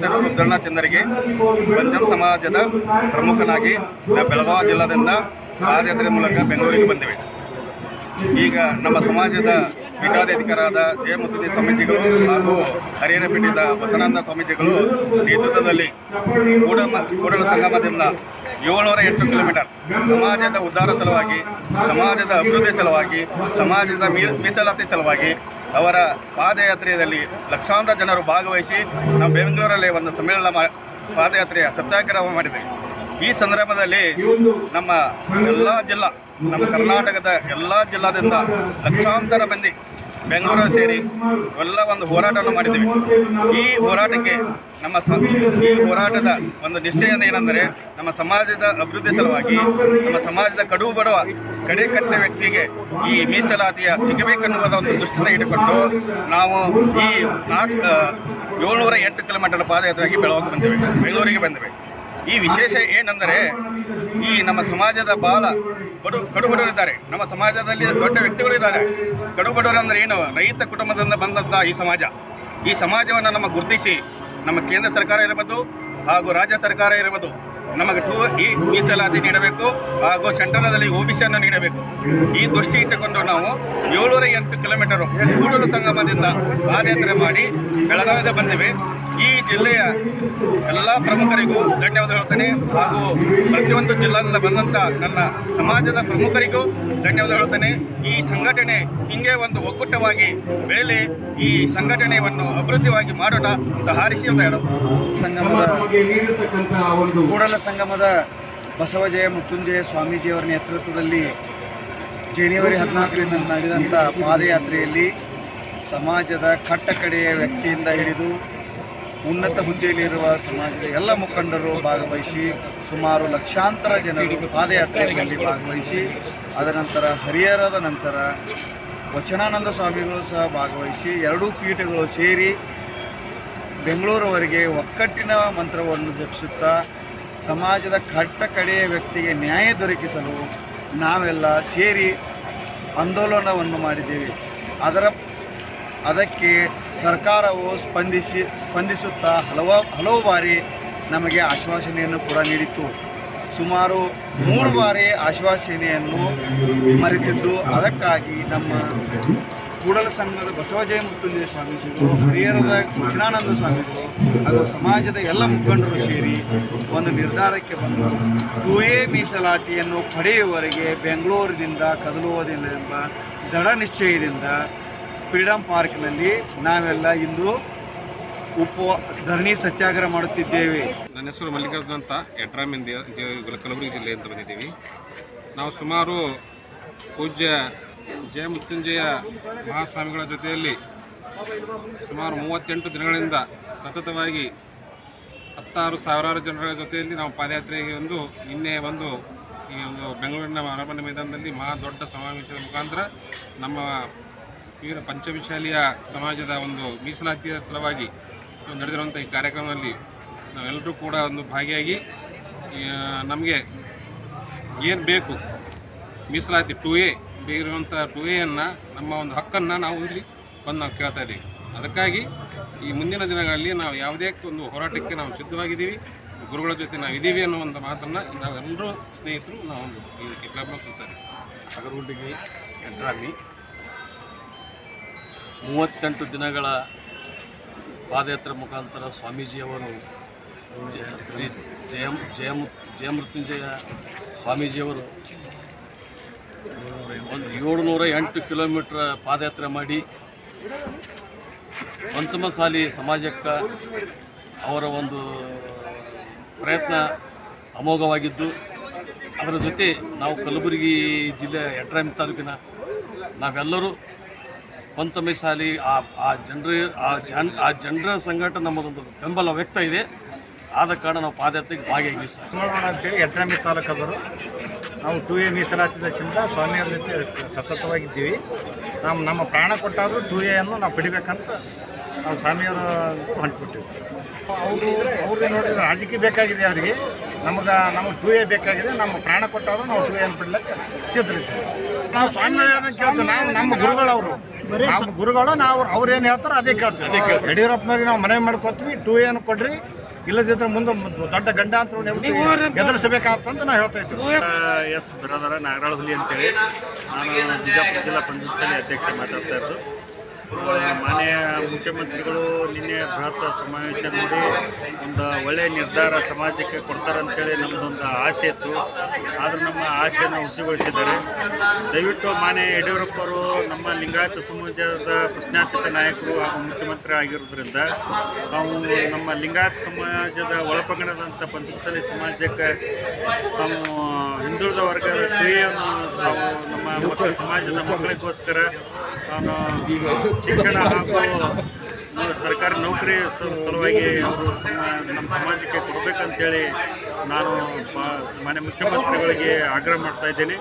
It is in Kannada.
ಹೆಸರು ರುದ್ರಣ್ಣ ಚಂದರಿಗೆ ಪಂಚಮ ಸಮಾಜದ ಪ್ರಮುಖನಾಗಿ ಬೆಳಗಾವಿ ಜಿಲ್ಲಾದಿಂದ ಪಾದಯಾತ್ರೆ ಮೂಲಕ ಬೆಂಗಳೂರಿಗೆ ಬಂದಿವೆ. ಈಗ ನಮ್ಮ ಸಮಾಜದ ಪೀಠಾಧಿಕಾರಾದ ಜಯಮುದ್ದಿ ಸ್ವಾಮೀಜಿಗಳು ಹಾಗೂ ಹರಿಹರ ಪೀಠದ ವಚನಾನಂದ ಸ್ವಾಮೀಜಿಗಳು ನೇತೃತ್ವದಲ್ಲಿ ಕೂಡಮ, ಕೂಡಲ ಸಂಗಮದಿಂದ ಏಳ್ನೂರ ಎಂಟು ಕಿಲೋಮೀಟರ್ ಸಮಾಜದ ಉದ್ಧಾರ ಸಲುವಾಗಿ, ಸಮಾಜದ ಅಭಿವೃದ್ಧಿ ಸಲುವಾಗಿ, ಸಮಾಜದ ಮೀಸಲಾತಿ ಸಲುವಾಗಿ ಅವರ ಪಾದಯಾತ್ರೆಯಲ್ಲಿ ಲಕ್ಷಾಂತರ ಜನರು ಭಾಗವಹಿಸಿ ನಾವು ಬೆಂಗಳೂರಲ್ಲಿ ಒಂದು ಸಮ್ಮೇಳನ ಮಾ, ಪಾದಯಾತ್ರೆಯ ಸತ್ಯಾಗ್ರಹ ಮಾಡಿದೆ ಈ ಸಂದರ್ಭದಲ್ಲಿ ನಮ್ಮ ಎಲ್ಲ ಜಿಲ್ಲಾ, ನಮ್ಮ ಕರ್ನಾಟಕದ ಎಲ್ಲ ಜಿಲ್ಲಾದಿಂದ ಲಕ್ಷಾಂತರ ಮಂದಿ ಬೆಂಗಳೂರು ಸೇರಿ ಎಲ್ಲ ಒಂದು ಹೋರಾಟವನ್ನು ಮಾಡಿದ್ದೀವಿ. ಈ ಹೋರಾಟಕ್ಕೆ ನಮ್ಮ ಸ ಈ ಹೋರಾಟದ ಒಂದು ನಿಷ್ಠೆಯನ್ನು ಏನೆಂದರೆ ನಮ್ಮ ಸಮಾಜದ ಅಭಿವೃದ್ಧಿ ಸಲುವಾಗಿ ನಮ್ಮ ಸಮಾಜದ ಕಡು ಬಡವ ಕಡೆಕಟ್ಟ ವ್ಯಕ್ತಿಗೆ ಈ ಮೀಸಲಾತಿಯ ಸಿಗಬೇಕನ್ನುವುದ ಒಂದು ದುಷ್ಟತೆ ಇಟ್ಟುಕೊಂಡು ನಾವು ಈ ನಾಲ್ಕು ಏಳ್ನೂರ ಎಂಟು ಕಿಲೋಮೀಟರ್ ಪಾದಯಾತ್ರೆಯಾಗಿ ಬೆಳವಾಗಿ ಬಂದಿವೆ, ಬೆಂಗಳೂರಿಗೆ ಬಂದಿವೆ. ಈ ವಿಶೇಷ ಏನೆಂದರೆ ಈ ನಮ್ಮ ಸಮಾಜದ ಬಾಲ ಬಡು ಕಡುಬಡವರಿದ್ದಾರೆ. ನಮ್ಮ ಸಮಾಜದಲ್ಲಿ ದೊಡ್ಡ ವ್ಯಕ್ತಿಗಳು ಇದ್ದಾರೆ. ಕಡುಬಡವರು ಅಂದರೆ ಏನು? ರೈತ ಕುಟುಂಬದಿಂದ ಬಂದಂಥ ಈ ಸಮಾಜ. ಈ ಸಮಾಜವನ್ನು ನಮ್ಮ ಗುರುತಿಸಿ ನಮ್ಮ ಕೇಂದ್ರ ಸರ್ಕಾರ ಇರಬಹುದು ಹಾಗೂ ರಾಜ್ಯ ಸರ್ಕಾರ ಇರಬಹುದು. ನಮಗೆ ಟೂ ಈ ಮೀಸಲಾತಿ ನೀಡಬೇಕು ಹಾಗೂ ಸೆಂಟ್ರಲದಲ್ಲಿ ಓ ಬಿ ಸಿಯನ್ನು ನೀಡಬೇಕು. ಈ ದೃಷ್ಟಿ ಇಟ್ಟುಕೊಂಡು ನಾವು ಏಳ್ನೂರ ಎಂಟು ಕಿಲೋಮೀಟರು ಕೂಡಲು ಸಂಗಮದಿಂದ ಪಾದಯಾತ್ರೆ ಮಾಡಿ ಬೆಳಗಾವಿಗೆ ಬಂದಿವೆ. ಈ ಜಿಲ್ಲೆಯ ಎಲ್ಲ ಪ್ರಮುಖರಿಗೂ ಧನ್ಯವಾದ ಹೇಳ್ತೇನೆ. ಹಾಗೂ ಪ್ರತಿಯೊಂದು ಜಿಲ್ಲಾದಿಂದ ಬಂದಂಥ ನನ್ನ ಸಮಾಜದ ಪ್ರಮುಖರಿಗೂ ಧನ್ಯವಾದ ಹೇಳ್ತೇನೆ. ಈ ಸಂಘಟನೆ ಹಿಂಗೆ ಒಂದು ಒಕ್ಕೂಟವಾಗಿ ಬೆಳೆಯಲಿ ಈ ಸಂಘಟನೆಯನ್ನು ಅಭಿವೃದ್ಧಿಯಾಗಿ ಮಾಡೋಣ ಅಂತ ಹಾರಿಸಿ ಅಂತ ಹೇಳೋದು. ಸಂಗಮದ ಕೂಡಲ ಸಂಗಮದ ಬಸವಜಯ ಮೃತ್ಯುಂಜಯ ಸ್ವಾಮೀಜಿಯವರ ನೇತೃತ್ವದಲ್ಲಿ ಜನವರಿ ಹದಿನಾಲ್ಕರಿಂದ ನಡೆದಂಥ ಪಾದಯಾತ್ರೆಯಲ್ಲಿ ಸಮಾಜದ ಕಟ್ಟ ಕಡೆಯ ವ್ಯಕ್ತಿಯಿಂದ ಹಿಡಿದು ಉನ್ನತ ಹುದ್ದೆಯಲ್ಲಿರುವ ಸಮಾಜದ ಎಲ್ಲ ಮುಖಂಡರು ಭಾಗವಹಿಸಿ ಸುಮಾರು ಲಕ್ಷಾಂತರ ಜನರು ಪಾದಯಾತ್ರೆಯಲ್ಲಿ ಭಾಗವಹಿಸಿ ಅದರ ನಂತರ ಹರಿಹರದ ನಂತರ ವಚನಾನಂದ ಸ್ವಾಮಿಗಳು ಸಹ ಭಾಗವಹಿಸಿ, ಎರಡೂ ಪೀಠಗಳು ಸೇರಿ ಬೆಂಗಳೂರವರೆಗೆ ಒಕ್ಕಟ್ಟಿನ ಮಂತ್ರವನ್ನು ಜಪಿಸುತ್ತಾ ಸಮಾಜದ ಕಟ್ಟ ಕಡೆಯ ವ್ಯಕ್ತಿಗೆ ನ್ಯಾಯ ದೊರಕಿಸಲು ನಾವೆಲ್ಲ ಸೇರಿ ಆಂದೋಲನವನ್ನು ಮಾಡಿದ್ದೇವೆ. ಅದರ, ಅದಕ್ಕೆ ಸರ್ಕಾರವು ಸ್ಪಂದಿಸಿ, ಸ್ಪಂದಿಸುತ್ತಾ ಹಲವ, ಹಲವು ಬಾರಿ ನಮಗೆ ಆಶ್ವಾಸನೆಯನ್ನು ಕೂಡ ನೀಡಿತ್ತು. ಸುಮಾರು ಮೂರು ಬಾರಿ ಆಶ್ವಾಸನೆಯನ್ನು ಮರೆತಿದ್ದು ಅದಕ್ಕಾಗಿ ನಮ್ಮ ಕೂಡಲ ಸಂಘದ ಬಸವಜಯ ಮೃತ್ಯುಂಜಯ ಸ್ವಾಮೀಜಿಗಳು, ಹರಿಹರದ ಕೃಷ್ಣಾನಂದ ಸ್ವಾಮಿಗಳು ಹಾಗೂ ಸಮಾಜದ ಎಲ್ಲ ಮುಖಂಡರು ಸೇರಿ ಒಂದು ನಿರ್ಧಾರಕ್ಕೆ ಬಂದು ತೂಯೆ ಮೀಸಲಾತಿಯನ್ನು ಪಡೆಯುವವರೆಗೆ ಬೆಂಗಳೂರಿನಿಂದ ಕದಲುವುದಿಲ್ಲ ಎಂಬ ದೃಢ ನಿಶ್ಚಯದಿಂದ ಫ್ರೀಡಂ ಪಾರ್ಕ್ನಲ್ಲಿ ನಾವೆಲ್ಲ ಇಂದು ಉಪ ಧರಣಿ ಸತ್ಯಾಗ್ರಹ ಮಾಡುತ್ತಿದ್ದೇವೆ. ನನ್ನ ಹೆಸರು ಮಲ್ಲಿಕಾರ್ಜುನ ಅಂತ ಯಡ್ರಾಮಿಂದ ಕಲಬುರಗಿ ಜಿಲ್ಲೆಯಿಂದ ಬಂದಿದ್ದೀವಿ. ನಾವು ಸುಮಾರು ಪೂಜ್ಯ ಜಯ ಮೃತ್ಯುಂಜಯ ಮಹಾಸ್ವಾಮಿಗಳ ಜೊತೆಯಲ್ಲಿ ಸುಮಾರು ಮೂವತ್ತೆಂಟು ದಿನಗಳಿಂದ ಸತತವಾಗಿ ಹತ್ತಾರು ಸಾವಿರಾರು ಜನರ ಜೊತೆಯಲ್ಲಿ ನಾವು ಪಾದಯಾತ್ರೆಗೆ ಒಂದು, ನಿನ್ನೆ ಒಂದು ಈ ಒಂದು ಬೆಂಗಳೂರಿನ ಅರಮನೆ ಮೈದಾನದಲ್ಲಿ ಮಹಾ ದೊಡ್ಡ ಸಮಾವೇಶದ ಮುಖಾಂತರ ನಮ್ಮ ವೀರ ಪಂಚವಿಶಾಲಿಯ ಸಮಾಜದ ಒಂದು ಮೀಸಲಾತಿಯ ಸಲುವಾಗಿ ನಡೆದಿರುವಂಥ ಈ ಕಾರ್ಯಕ್ರಮದಲ್ಲಿ ನಾವೆಲ್ಲರೂ ಕೂಡ ಒಂದು ಭಾಗಿಯಾಗಿ ನಮಗೆ ಏನು ಬೇಕು ಮೀಸಲಾತಿ ಟು ಎ ಇರುವಂಥ ಟು ಎಯನ್ನು ನಮ್ಮ ಒಂದು ಹಕ್ಕನ್ನು ನಾವು ಇಲ್ಲಿ ಬಂದು ನಾವು ಕೇಳ್ತಾ ಇದ್ದೀವಿ ಅದಕ್ಕಾಗಿ ಈ ಮುಂದಿನ ದಿನಗಳಲ್ಲಿ ನಾವು ಯಾವುದೇ ಒಂದು ಹೋರಾಟಕ್ಕೆ ನಾವು ಸಿದ್ಧವಾಗಿದ್ದೀವಿ, ಗುರುಗಳ ಜೊತೆ ನಾವು ಇದ್ದೀವಿ ಅನ್ನೋ ಒಂದು ಮಾತನ್ನು ನಾವೆಲ್ಲರೂ ಸ್ನೇಹಿತರು ನಾವು ಒಂದು ಇದಕ್ಕೆ ಕ್ಲಬ್ನ ಅಗರಗುಂಡಿಗೆ ಎಂಟ್ರಾಮಿ ಮೂವತ್ತೆಂಟು ದಿನಗಳ ಪಾದಯಾತ್ರೆ ಮುಖಾಂತರ ಸ್ವಾಮೀಜಿಯವರು ಜಯ, ಶ್ರೀ ಜಯ ಜಯಮು, ಜಯಮೃತ್ಯುಂಜಯ ಸ್ವಾಮೀಜಿಯವರು ಒಂದು ಏಳುನೂರ ಎಂಟು ಕಿಲೋಮೀಟ್ರ್ ಪಾದಯಾತ್ರೆ ಮಾಡಿ ಪಂಚಮಸಾಲಿ ಸಮಾಜಕ್ಕೆ ಅವರ ಒಂದು ಪ್ರಯತ್ನ ಅಮೋಘವಾಗಿದ್ದು, ಅದರ ಜೊತೆ ನಾವು ಕಲಬುರಗಿ ಜಿಲ್ಲೆ ಯಡ್ರಾಮಿ ತಾಲೂಕಿನ ನಾವೆಲ್ಲರೂ ಪಂಚಮಸಾಲಿ ಆ ಆ ಜನರ ಆ ಜನ ಆ ಜನರ ಸಂಘಟನೆ ನಮ್ಮದೊಂದು ಬೆಂಬಲ ವ್ಯಕ್ತ ಇದೆ. ಆದ ಕಾರಣ ನಾವು ಪಾದಯಾತ್ರೆಗೆ ಭಾಗಿಯಾಗಿ ಸರ್. ನೋಡೋಣ ಅಂತೇಳಿ ಎಟ್ರಾಮಿ ತಾಲೂಕದವರು. ನಾವು ಟೂ ಎ ಮೀಸಲಾತಿ ದಶದಿಂದ ಸ್ವಾಮಿಯವ್ರ ಜೊತೆ ಸತತವಾಗಿದ್ದೀವಿ. ನಾವು ನಮ್ಮ ಪ್ರಾಣ ಕೊಟ್ಟಾದರೂ ಟು ಅನ್ನು ನಾವು ಪಡಿಬೇಕಂತ ನಾವು ಸ್ವಾಮಿಯವರು ಹೊಂಟ್ಬಿಟ್ಟಿವಿ ಅವರು ಅವ್ರಿಗೆ ನೋಡಿದ್ರೆ ರಾಜಕೀಯ ಬೇಕಾಗಿದೆ ಅವರಿಗೆ. ನಮಗೆ ನಮಗೆ ಟೂ ಎ ಬೇಕಾಗಿದೆ. ನಮ್ಮ ಪ್ರಾಣ ಕೊಟ್ಟಾದರೂ ನಾವು ಟೂ ಎನ್ ಬಿಡ್ಲಿಕ್ಕೆ ಸಿದ್ಧರಿದ್ದೀವಿ. ನಾವು ಸ್ವಾಮಿ ಹೇಳ್ದಂಗೆ ಕೇಳ್ತೀವಿ. ನಾವು ನಮ್ಮ ಗುರುಗಳವರು ಅವರು. ನಮ್ಮ ಗುರುಗಳು ನಾವು ಅವ್ರು ಏನು ಹೇಳ್ತಾರೋ ಅದೇ ಕೇಳ್ತೀವಿ. ಯಡಿಯೂರಪ್ಪನವ್ರಿಗೆ ನಾವು ಮನವಿ ಮಾಡ್ಕೊತೀವಿ. ಟೂ ಎನ್ ಕೊಡ್ರಿ. ಇಲ್ಲದಿದ್ರೆ ಮುಂದೆ ದೊಡ್ಡ ಗಂಡಾಂತರ ಎದುರಿಸಬೇಕಾಗ್ತಂತ ನಾ ಹೇಳ್ತಾ ಇದ್ದೀನಿ. ಎಸ್ ಬ್ರದರ ನಾಗರಾಳ ಹುಲಿ ಅಂತೇಳಿ. ನಾನು ಬಿಜಾಪುರ ಜಿಲ್ಲಾ ಪಂಚಾಯತ್ ಅಧ್ಯಕ್ಷ ಮಾತಾಡ್ತಾ ಇರೋದು. ಮಾನ್ಯ ಮುಖ್ಯಮಂತ್ರಿಗಳು, ನಿನ್ನೆ ಬೃಹತ್ ಸಮಾವೇಶ ನೋಡಿ ಒಂದು ಒಳ್ಳೆಯ ನಿರ್ಧಾರ ಸಮಾಜಕ್ಕೆ ಕೊಡ್ತಾರಂತೇಳಿ ನಮ್ಮದೊಂದು ಆಸೆ ಇತ್ತು. ಆದರೂ ನಮ್ಮ ಆಸೆಯನ್ನು ಹುಸಿಗೊಳಿಸಿದ್ದಾರೆ. ದಯವಿಟ್ಟು ಮಾನ್ಯ ಯಡಿಯೂರಪ್ಪರು ನಮ್ಮ ಲಿಂಗಾಯತ ಸಮಾಜದ ಪ್ರಶ್ನಾತೀತ ನಾಯಕರು ಹಾಗೂ ಮುಖ್ಯಮಂತ್ರಿ ಆಗಿರೋದ್ರಿಂದ ನಾವು ನಮ್ಮ ಲಿಂಗಾಯತ ಸಮಾಜದ ಒಳಪಂಗಡದಂಥ ಪಂಚಮಸಾಲಿ ಸಮಾಜಕ್ಕೆ ನಾವು ಹಿಂದುಳಿದ ವರ್ಗದ ಕ್ರಿಯೆಯನ್ನು ನಾವು ನಮ್ಮ ಮಕ್ಕಳ ಸಮಾಜದ ಮಕ್ಕಳಿಗೋಸ್ಕರ ನಾನು ಶಿಕ್ಷಣ ಹಾಗೂ ಸರ್ಕಾರಿ ನೌಕರಿ ಸಲುವಾಗಿ ಅವರು ನಮ್ಮ ಸಮಾಜಕ್ಕೆ ಕೊಡಬೇಕಂತೇಳಿ ನಾನು ಮಾನ್ಯ ಮುಖ್ಯಮಂತ್ರಿಗಳಿಗೆ ಆಗ್ರಹ ಮಾಡ್ತಾ ಇದ್ದೀನಿ.